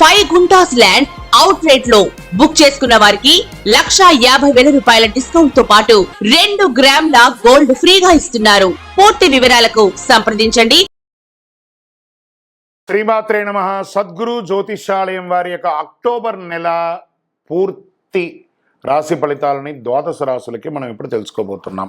Five guntas land out రేట్లో book చేసుకున్న వారికి లక్షా యాభై వేల రూపాయల డిస్కౌంట్తో పాటు రెండు గ్రాముల గోల్డ్ ఫ్రీగా ఇస్తున్నారు. పూర్తి వివరాలకు సంప్రదించండి. శ్రీమాత్రే నమ. సద్గురు జ్యోతిషాలయం వారి యొక్క అక్టోబర్ నెల పూర్తి రాశి ఫలితాలని ద్వాదశ రాశులకి మనం ఇప్పుడు తెలుసుకోబోతున్నాం.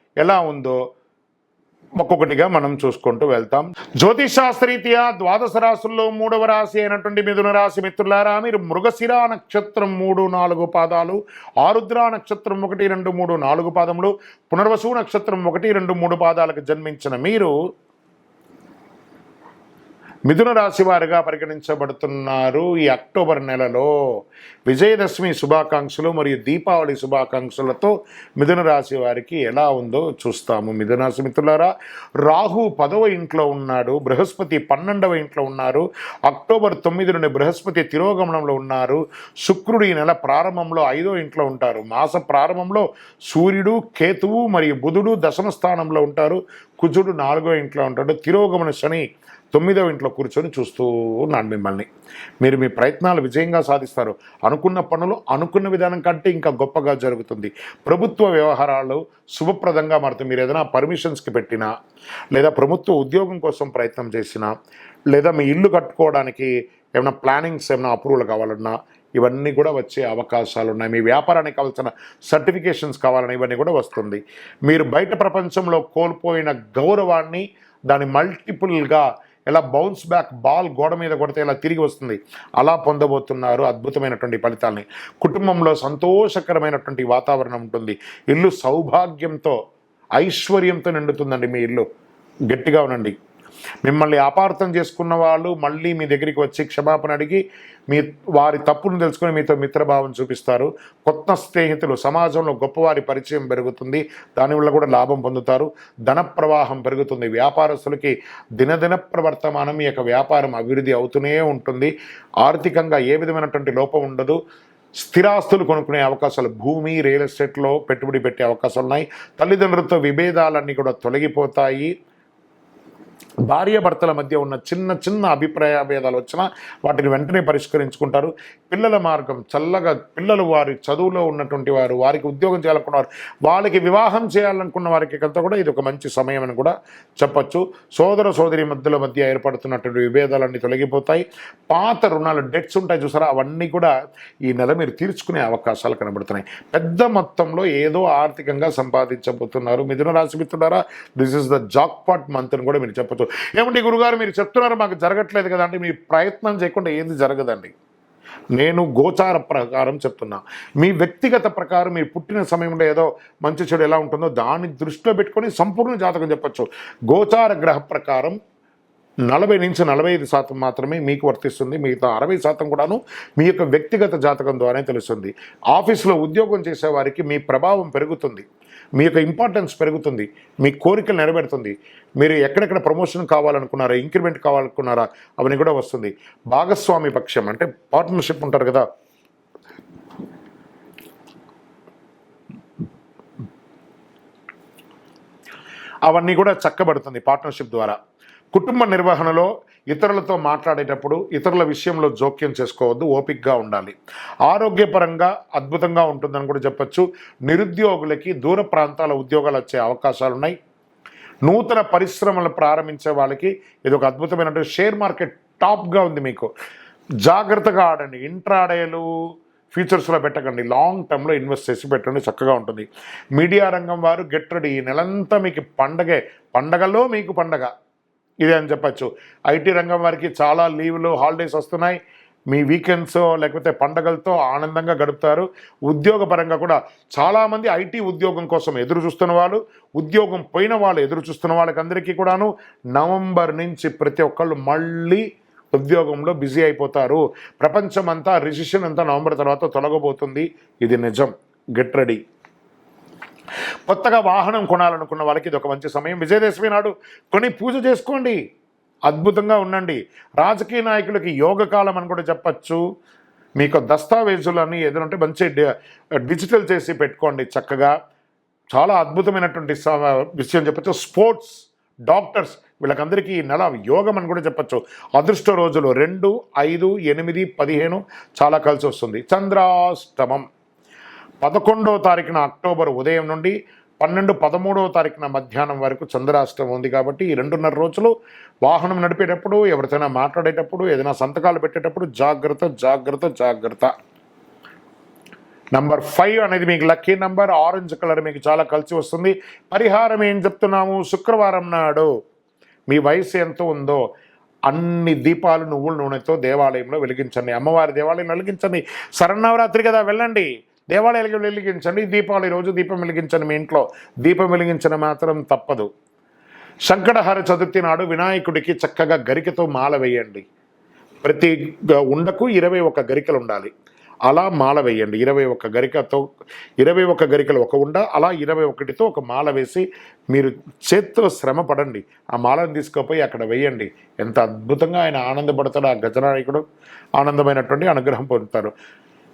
ఎలా ఉందో ఒక్కొక్కటిగా మనం చూసుకుంటూ వెళ్తాం. జ్యోతిషాస్త్రీత్యా ద్వాదశ రాశుల్లో మూడవ రాశి అయినటువంటి మిథున రాశి మిత్రులారా మీరు మృగశిర నక్షత్రం మూడు నాలుగు పాదాలు ఆరుద్ర నక్షత్రం ఒకటి రెండు మూడు నాలుగు పాదములు పునర్వసు నక్షత్రం ఒకటి రెండు మూడు పాదాలకు జన్మించిన మీరు మిథున రాశి వారిగా పరిగణించబడుతున్నారు ఈ అక్టోబర్ నెలలో. విజయదశమి శుభాకాంక్షలు మరియు దీపావళి శుభాకాంక్షలతో మిథున రాశి వారికి ఎలా ఉందో చూస్తాము. మిథున రాశి మిత్రులారా రాహు పదవ ఇంట్లో ఉన్నాడు బృహస్పతి పన్నెండవ ఇంట్లో ఉన్నారు అక్టోబర్ తొమ్మిది నుండి బృహస్పతి తిరోగమనంలో ఉన్నారు శుక్రుడు ఈ నెల ప్రారంభంలో ఐదో ఇంట్లో ఉంటారు. మాస ప్రారంభంలో సూర్యుడు కేతువు మరియు బుధుడు దశమ స్థానంలో ఉంటారు. కుజుడు నాలుగో ఇంట్లో ఉంటాడు తిరోగమన శని తొమ్మిదవ ఇంట్లో కూర్చొని చూస్తూ ఉన్నాను మిమ్మల్ని. మీరు మీ ప్రయత్నాలు విజయంగా సాధిస్తారు. అనుకున్న పనులు అనుకున్న విధానం కంటే ఇంకా గొప్పగా జరుగుతుంది. ప్రభుత్వ వ్యవహారాలు శుభప్రదంగా మారుతుంది మీరు ఏదైనా పర్మిషన్స్కి పెట్టినా లేదా ప్రభుత్వ ఉద్యోగం కోసం ప్రయత్నం చేసినా లేదా మీ ఇల్లు కట్టుకోవడానికి ఏమైనా ప్లానింగ్స్ ఏమైనా అప్రూవల్ కావాలన్నా ఇవన్నీ కూడా వచ్చే అవకాశాలు ఉన్నాయి మీ వ్యాపారానికి కావాల్సిన సర్టిఫికేషన్స్ కావాలని ఇవన్నీ కూడా వస్తుంది. మీరు బయట ప్రపంచంలో కోల్పోయిన గౌరవాన్ని దాని మల్టిపుల్గా ఎలా బౌన్స్ బ్యాక్ బాల్ గోడ మీద కొడితే ఇలా తిరిగి వస్తుంది అలా పొందబోతున్నారు. అద్భుతమైనటువంటి ఫలితాలని. కుటుంబంలో సంతోషకరమైనటువంటి వాతావరణం ఉంటుంది. ఇల్లు సౌభాగ్యంతో ఐశ్వర్యంతో నిండుతుందండి మీ ఇల్లు. గట్టిగా ఉండండి. మిమ్మల్ని అపార్థం చేసుకున్న వాళ్ళు మళ్ళీ మీ దగ్గరికి వచ్చి క్షమాపణ అడిగి మీ వారి తప్పును తెలుసుకుని మీతో మిత్రభావం చూపిస్తారు. కొత్త స్నేహితులు సమాజంలో గొప్పవారి పరిచయం పెరుగుతుంది. దానివల్ల కూడా లాభం పొందుతారు. ధన ప్రవాహం పెరుగుతుంది. వ్యాపారస్తులకి దినదిన ప్రవర్తమానం ఈ యొక్క వ్యాపారం అభివృద్ధి అవుతూనే ఉంటుంది. ఆర్థికంగా ఏ విధమైనటువంటి లోపం ఉండదు. స్థిరాస్తులు కొనుక్కునే అవకాశాలు భూమి రియల్ ఎస్టేట్లో పెట్టుబడి పెట్టే అవకాశాలు ఉన్నాయి. తల్లిదండ్రులతో విభేదాలన్నీ కూడా తొలగిపోతాయి. భార్యాభర్తల మధ్య ఉన్న చిన్న చిన్న అభిప్రాయ భేదాలు వచ్చినా వాటిని వెంటనే పరిష్కరించుకుంటారు. పిల్లల మార్గం చల్లగా పిల్లలు వారి చదువులో ఉన్నటువంటి వారు వారికి ఉద్యోగం చేయాలనుకున్న వారు వాళ్ళకి వివాహం చేయాలనుకున్న వారికి కంతా కూడా ఇది ఒక మంచి సమయం అని కూడా చెప్పొచ్చు. సోదర సోదరి మధ్యల మధ్య ఏర్పడుతున్నటువంటి విభేదాలన్నీ తొలగిపోతాయి. పాత రుణాలు డెట్స్ ఉంటాయి చూసారా? అవన్నీ కూడా ఈ నెల మీరు తీర్చుకునే అవకాశాలు కనబడుతున్నాయి. పెద్ద మొత్తంలో ఏదో ఆర్థికంగా సంపాదించబోతున్నారు. మిథున రాశి మిత్రులారా this is the jackpot month అని కూడా మీరు చెప్పచ్చు. ఏమండి గురుగారు మీరు చెప్తున్నారు మాకు జరగట్లేదు కదండి మీ ప్రయత్నం చేయకుండా ఏంది జరగదండి? నేను గోచార ప్రకారం చెప్తున్నా. మీ వ్యక్తిగత ప్రకారం మీరు పుట్టిన సమయంలో ఏదో మంచి చెడు ఎలా ఉంటుందో దాన్ని దృష్టిలో పెట్టుకొని సంపూర్ణ జాతకం చెప్పొచ్చు. గోచార గ్రహ ప్రకారం నలభై నుంచి నలభై ఐదు శాతం మాత్రమే మీకు వర్తిస్తుంది. మిగతా అరవై శాతం కూడాను మీ యొక్క వ్యక్తిగత జాతకం ద్వారానే తెలుస్తుంది. ఆఫీసులో ఉద్యోగం చేసేవారికి మీ ప్రభావం పెరుగుతుంది. మీ యొక్క ఇంపార్టెన్స్ పెరుగుతుంది మీ కోరికలు నెరవేరుతుంది. మీరు ఎక్కడెక్కడ ప్రమోషన్ కావాలనుకున్నారా ఇంక్రిమెంట్ కావాలనుకున్నారా అవన్నీ కూడా వస్తుంది. భాగస్వామి పక్షం అంటే పార్ట్నర్షిప్ ఉంటారు కదా. అవన్నీ కూడా చక్కబడుతుంది పార్ట్నర్షిప్ ద్వారా. కుటుంబ నిర్వహణలో ఇతరులతో మాట్లాడేటప్పుడు ఇతరుల విషయంలో జోక్యం చేసుకోవద్దు ఓపిక్గా ఉండాలి. ఆరోగ్యపరంగా అద్భుతంగా ఉంటుందని కూడా చెప్పొచ్చు. నిరుద్యోగులకి దూర ప్రాంతాల ఉద్యోగాలు వచ్చే అవకాశాలు ఉన్నాయి. నూతన పరిశ్రమలు ప్రారంభించే వాళ్ళకి ఇది ఒక అద్భుతమైనటువంటి షేర్ మార్కెట్ టాప్గా ఉంది మీకు. జాగ్రత్తగా ఆడండి. ఇంట్రాడేలు ఫ్యూచర్స్లో పెట్టకండి. లాంగ్ టర్మ్లో ఇన్వెస్ట్ చేసి పెట్టండి. చక్కగా ఉంటుంది. మీడియా రంగం వారు గెట్ రెడీ. ఈ నెలంతా మీకు పండగే పండగలో మీకు పండగ. ఇదే అని చెప్పచ్చు. ఐటీ రంగం వారికి చాలా లీవ్లు హాలిడేస్ వస్తున్నాయి. మీ వీకెండ్స్ లేకపోతే పండగలతో ఆనందంగా గడుపుతారు. ఉద్యోగపరంగా కూడా చాలామంది ఐటీ ఉద్యోగం కోసం ఎదురు చూస్తున్న వాళ్ళు ఉద్యోగం పోయిన వాళ్ళు ఎదురు చూస్తున్న వాళ్ళకి అందరికీ కూడాను నవంబర్ నుంచి ప్రతి ఒక్కళ్ళు మళ్ళీ ఉద్యోగంలో బిజీ అయిపోతారు. ప్రపంచం అంతా రిజిషన్ అంతా నవంబర్ తర్వాత తొలగబోతుంది. ఇది నిజం. Get ready. కొత్తగా వాహనం కొనాలనుకున్న వాళ్ళకి ఇది ఒక మంచి సమయం. విజయదశమి నాడు కొని పూజ చేసుకోండి. అద్భుతంగా ఉండండి. రాజకీయ నాయకులకి యోగ కాలం అని కూడా చెప్పచ్చు. మీకు దస్తావేజులన్నీ ఏదైనా మంచి డిజిటల్ చేసి పెట్టుకోండి చక్కగా. చాలా అద్భుతమైనటువంటి స- విషయం చెప్పచ్చు. స్పోర్ట్స్ డాక్టర్స్ వీళ్ళకందరికీ ఈ నెల యోగం అని కూడా చెప్పచ్చు. అదృష్ట రోజులు రెండు ఐదు ఎనిమిది పదిహేను చాలా కలిసి వస్తుంది. చంద్రాష్టమం. పదకొండవ తారీఖున అక్టోబర్ ఉదయం నుండి పన్నెండు పదమూడవ తారీఖున మధ్యాహ్నం వరకు చంద్రాష్టం ఉంది కాబట్టి ఈ రెండున్నర రోజులు వాహనం నడిపేటప్పుడు ఎవరితోనైనా మాట్లాడేటప్పుడు ఏదైనా సంతకాలు పెట్టేటప్పుడు జాగ్రత్త జాగ్రత్త జాగ్రత్త. నంబర్ ఫైవ్ అనేది మీకు లక్కీ నంబర్ ఆరెంజ్ కలర్ మీకు చాలా కలిసి వస్తుంది. పరిహారం ఏం చెప్తున్నాము? శుక్రవారం నాడు మీ వయసు ఎంత ఉందో అన్ని దీపాలు నువ్వుల నూనెతో దేవాలయంలో వెలిగించండి. అమ్మవారి దేవాలయం వెలిగించండి. శరన్నవరాత్రి కదా వెళ్ళండి. దేవాలయాలకు వెలిగించండి దీపావళి రోజు దీపం వెలిగించండి మీ ఇంట్లో. దీపం వెలిగించడం మాత్రం తప్పదు. సంకటహర చతుర్థి నాడు వినాయకుడికి చక్కగా గరికతో మాల వేయండి. ప్రతి గ- ఉండకు ఇరవై ఒక్క గరికలు ఉండాలి. అలా మాల వేయండి. ఇరవై ఒక్క గరికతో ఇరవై ఒక్క గరికలు ఒక ఉండ అలా ఇరవై ఒకటితో ఒక మాల వేసి మీరు చేత్తో శ్రమ పడండి. ఆ మాలను తీసుకుపోయి అక్కడ వేయండి. ఎంత అద్భుతంగా ఆయన ఆనందపడతాడు ఆ గజనాయకుడు. ఆనందమైనటువంటి అనుగ్రహం పొందుతారు.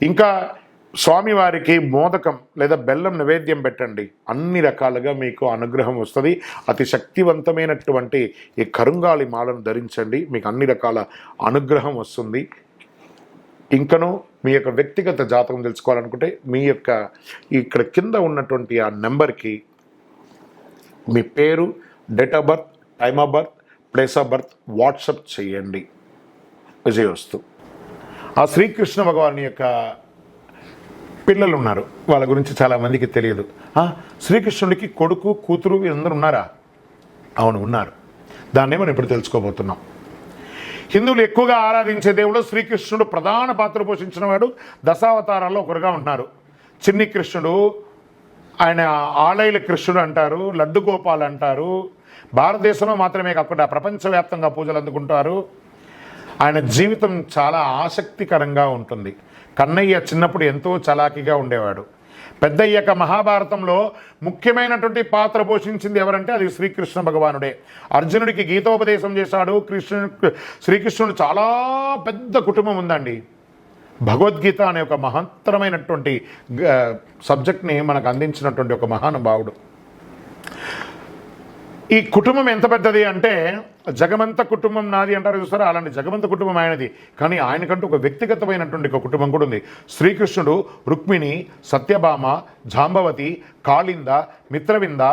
ఇంకా స్వామివారికి మోదకం లేదా బెల్లం నివేద్యం పెట్టండి. అన్ని రకాలుగా మీకు అనుగ్రహం వస్తుంది. అతి శక్తివంతమైనటువంటి ఈ కరుంగాలి మాలను ధరించండి. మీకు అన్ని రకాల అనుగ్రహం వస్తుంది. ఇంకను మీ యొక్క వ్యక్తిగత జాతకం తెలుసుకోవాలనుకుంటే మీ యొక్క ఇక్కడ కింద ఉన్నటువంటి ఆ నెంబర్కి మీ పేరు date of birth time of birth place of birth WhatsApp చేయండి. విజయవస్తు. ఆ శ్రీకృష్ణ భగవాన్ యొక్క పిల్లలు ఉన్నారు వాళ్ళ గురించి చాలా మందికి తెలియదు. శ్రీకృష్ణుడికి కొడుకు కూతురు వీళ్ళందరూ ఉన్నారా? అవును ఉన్నారు. దాన్నే మనం ఇప్పుడు తెలుసుకోబోతున్నాం. హిందువులు ఎక్కువగా ఆరాధించే దేవుడు శ్రీకృష్ణుడు ప్రధాన పాత్ర పోషించిన వాడు. దశావతారాల్లో ఒకరుగా ఉంటున్నారు. చిన్ని కృష్ణుడు ఆయన ఆలయల కృష్ణుడు అంటారు లడ్డు గోపాల్ అంటారు. భారతదేశంలో మాత్రమే కాకుండా ప్రపంచవ్యాప్తంగా పూజలు అందుకుంటారు. ఆయన జీవితం చాలా ఆసక్తికరంగా ఉంటుంది. కన్నయ్య చిన్నప్పుడు ఎంతో చలాకీగా ఉండేవాడు. పెద్దయ్యక మహాభారతంలో ముఖ్యమైనటువంటి పాత్ర పోషించింది ఎవరంటే అది శ్రీకృష్ణ భగవానుడే. అర్జునుడికి గీతోపదేశం చేశాడు. కృష్ణుడు శ్రీకృష్ణుడు చాలా పెద్ద కుటుంబం ఉందండి. భగవద్గీత అనే ఒక మహత్తరమైనటువంటి సబ్జెక్ట్ని మనకు అందించినటువంటి ఒక మహానుభావుడు. ఈ కుటుంబం ఎంత పెద్దది అంటే జగమంత కుటుంబం నాది అంటారు చూసారా? అలాంటి జగమంత కుటుంబం ఆయనది. కానీ ఆయనకంటూ ఒక వ్యక్తిగతమైనటువంటి ఒక కుటుంబం కూడా ఉంది. శ్రీకృష్ణుడు రుక్మిణి సత్యభామ జాంబవతి కాళింద మిత్రవింద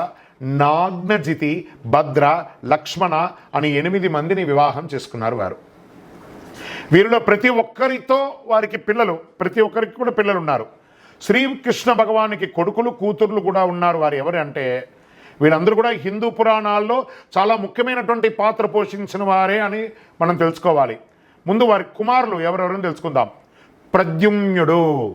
నాగ్నజితి భద్ర లక్ష్మణ అని ఎనిమిది మందిని వివాహం చేసుకున్నారు వారు. వీరిలో ప్రతి ఒక్కరితో వారికి పిల్లలు ప్రతి ఒక్కరికి కూడా పిల్లలు ఉన్నారు శ్రీకృష్ణ భగవానికి కొడుకులు కూతుర్లు కూడా ఉన్నారు వారు. ఎవరు అంటే వీళ్ళందరూ కూడా హిందూ పురాణాల్లో చాలా ముఖ్యమైనటువంటి పాత్ర పోషించిన వారే అని మనం తెలుసుకోవాలి. ముందు వారి కుమారులు ఎవరెవరని తెలుసుకుందాం. ప్రద్యుమ్నుడు.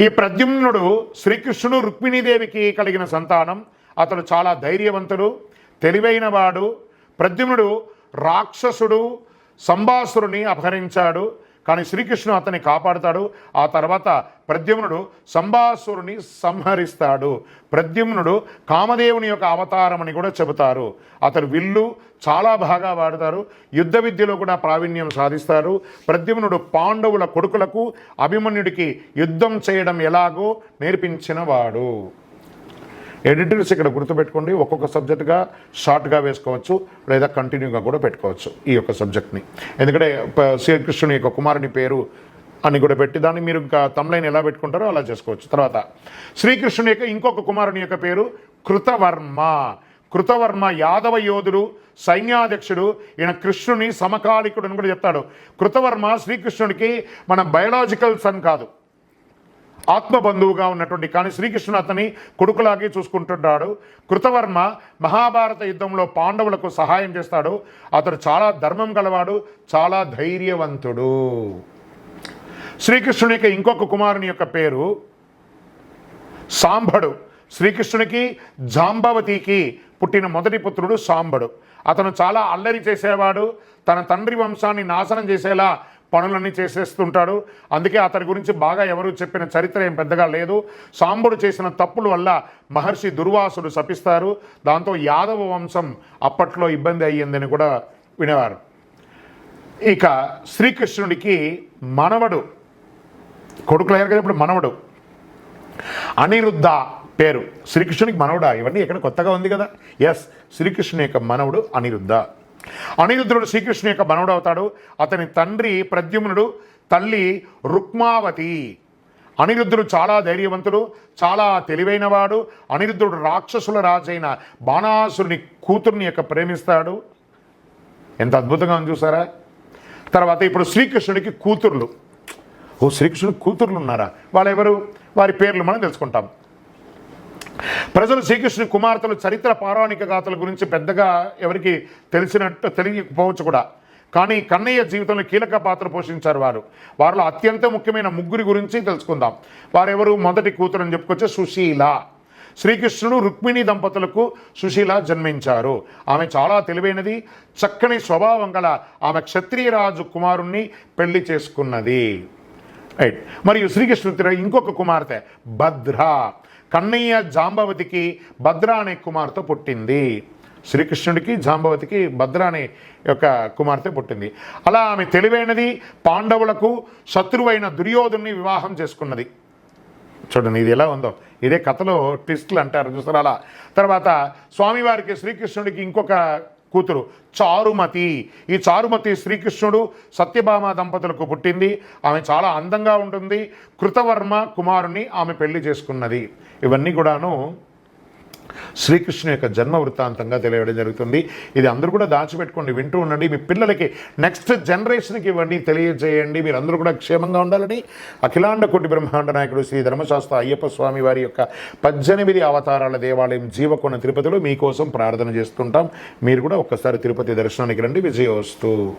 ఈ ప్రద్యుమ్నుడు శ్రీకృష్ణుడు రుక్మిణీదేవికి కలిగిన సంతానం. అతడు చాలా ధైర్యవంతుడు తెలివైనవాడు ప్రద్యుమ్నుడు రాక్షసుడు సంభాసురుని అపహరించాడు. కానీ శ్రీకృష్ణుడు అతన్ని కాపాడుతాడు. ఆ తర్వాత ప్రద్యుమ్నుడు సంభాసురుని సంహరిస్తాడు. ప్రద్యుమ్నుడు కామదేవుని యొక్క అవతారం అని కూడా చెబుతారు. అతడు విల్లు చాలా బాగా వాడతారు. యుద్ధ విద్యలో కూడా ప్రావీణ్యం సాధిస్తారు. ప్రద్యుమ్నుడు పాండవుల కొడుకులకు అభిమన్యుడికి యుద్ధం చేయడం ఎలాగో నేర్పించిన వాడు. ఎడిటర్స్ ఇక్కడ గుర్తుపెట్టుకోండి ఒక్కొక్క సబ్జెక్ట్గా షార్ట్గా వేసుకోవచ్చు లేదా కంటిన్యూగా కూడా పెట్టుకోవచ్చు ఈ యొక్క సబ్జెక్ట్ని ఎందుకంటే శ్రీకృష్ణుని యొక్క కుమారుని పేరు అని కూడా పెట్టి దాన్ని మీరు ఇంకా తమ్లైన్ ఎలా పెట్టుకుంటారో అలా చేసుకోవచ్చు. తర్వాత శ్రీకృష్ణుని యొక్క ఇంకొక కుమారుని యొక్క పేరు కృతవర్మ. కృతవర్మ యాదవ యోధుడు సైన్యాధ్యక్షుడు ఈయన కృష్ణుని సమకాలికుడు అని కూడా చెప్తాడు. కృతవర్మ శ్రీకృష్ణుడికి మన బయలాజికల్ సన్ కాదు. ఆత్మబంధువుగా ఉన్నటువంటి కానీ శ్రీకృష్ణుడు అతని కొడుకులాగే చూసుకుంటున్నాడు. కృతవర్మ మహాభారత యుద్ధంలో పాండవులకు సహాయం చేస్తాడు. అతడు చాలా ధర్మం గలవాడు చాలా ధైర్యవంతుడు. శ్రీకృష్ణుని యొక్క ఇంకొక కుమారుని యొక్క పేరు సాంబడు శ్రీకృష్ణునికి జాంబవతికి పుట్టిన మొదటి పుత్రుడు సాంబడు అతను చాలా అల్లరి చేసేవాడు. తన తండ్రి వంశాన్ని నాశనం చేసేలా పనులన్నీ చేసేస్తుంటాడు. అందుకే అతని గురించి బాగా ఎవరు చెప్పిన చరిత్ర ఏం పెద్దగా లేదు. సాంబుడు చేసిన తప్పుల వల్ల మహర్షి దుర్వాసుడు శపిస్తారు. దాంతో యాదవ వంశం అప్పట్లో ఇబ్బంది అయ్యిందని కూడా వినేవారు. ఇక శ్రీకృష్ణుడికి మనవడు కొడుకులు అయ్యారు కదా ఇప్పుడు మనవడు. అనిరుద్ధ పేరు. శ్రీకృష్ణునికి మనవడా? ఇవన్నీ ఎక్కడ కొత్తగా ఉంది కదా? ఎస్ శ్రీకృష్ణుని యొక్క మనవడు అనిరుద్ధ. అనిరుద్ధుడు శ్రీకృష్ణుని యొక్క మనవడు అవుతాడు. అతని తండ్రి ప్రద్యుమ్నుడు తల్లి రుక్మావతి. అనిరుద్ధుడు చాలా ధైర్యవంతుడు చాలా తెలివైనవాడు. అనిరుద్ధుడు రాక్షసుల రాజైన బాణాసురుని కూతుర్ని యొక్క ప్రేమిస్తాడు. ఎంత అద్భుతంగా ఉంది చూసారా? తర్వాత ఇప్పుడు శ్రీకృష్ణుడికి కూతుర్లు. ఓ శ్రీకృష్ణుడు కూతుర్లు ఉన్నారా? వాళ్ళెవరు? వారి పేర్లు మనం తెలుసుకుంటాం. ప్రజలు శ్రీకృష్ణ కుమార్తెలు చరిత్ర పౌరాణిక గాథల గురించి పెద్దగా ఎవరికి తెలిసినట్టు తెలియకపోవచ్చు కూడా. కానీ కన్నయ్య జీవితంలో కీలక పాత్ర పోషించారు వారు. వారిలో అత్యంత ముఖ్యమైన ముగ్గురి గురించి తెలుసుకుందాం. వారెవరు? మొదటి కూతురు అని చెప్పుకొచ్చే సుశీల. శ్రీకృష్ణుడు రుక్మిణి దంపతులకు సుశీల జన్మించారు. ఆమె చాలా తెలివైనది చక్కని స్వభావం గల ఆమె క్షత్రియరాజు కుమారుణ్ణి పెళ్ళి చేసుకున్నది. రైట్. మరియు శ్రీకృష్ణుడి ఇంకొక కుమార్తె భద్ర. కన్నయ్య జాంబవతికి భద్ర అనే కుమార్తె పుట్టింది. శ్రీకృష్ణుడికి జాంబవతికి భద్ర అనే యొక్క కుమార్తె పుట్టింది. అలా ఆమె తెలివైనది పాండవులకు శత్రువైన దుర్యోధుని వివాహం చేసుకున్నది. చూడండి ఇది ఎలా ఉందో. ఇదే కథలో ట్విస్ట్లు అంటారు చూసారు అలా. తర్వాత స్వామివారికి శ్రీకృష్ణుడికి ఇంకొక కూతురు చారుమతి. ఈ చారుమతి శ్రీకృష్ణుడు సత్యభామ దంపతులకు పుట్టింది. ఆమె చాలా అందంగా ఉంటుంది. కృతవర్మ కుమారుని ఆమె పెళ్ళి చేసుకున్నది. ఇవన్నీ కూడాను శ్రీకృష్ణు యొక్క జన్మ వృత్తాంతంగా తెలియడం జరుగుతుంది. ఇది అందరూ కూడా దాచిపెట్టుకోండి వింటూ ఉండండి. మీ పిల్లలకి నెక్స్ట్ జనరేషన్కి ఇవ్వండి తెలియజేయండి. మీరు అందరూ కూడా క్షేమంగా ఉండాలని అఖిలాండ కోటి బ్రహ్మాండ నాయకుడు శ్రీ ధర్మశాస్త్ర అయ్యప్ప స్వామి వారి యొక్క పద్దెనిమిది అవతారాల దేవాలయం జీవకొన తిరుపతిలో మీకోసం ప్రార్థన చేస్తుంటాం. మీరు కూడా ఒక్కసారి తిరుపతి దర్శనానికి రండి. విజయోస్తు.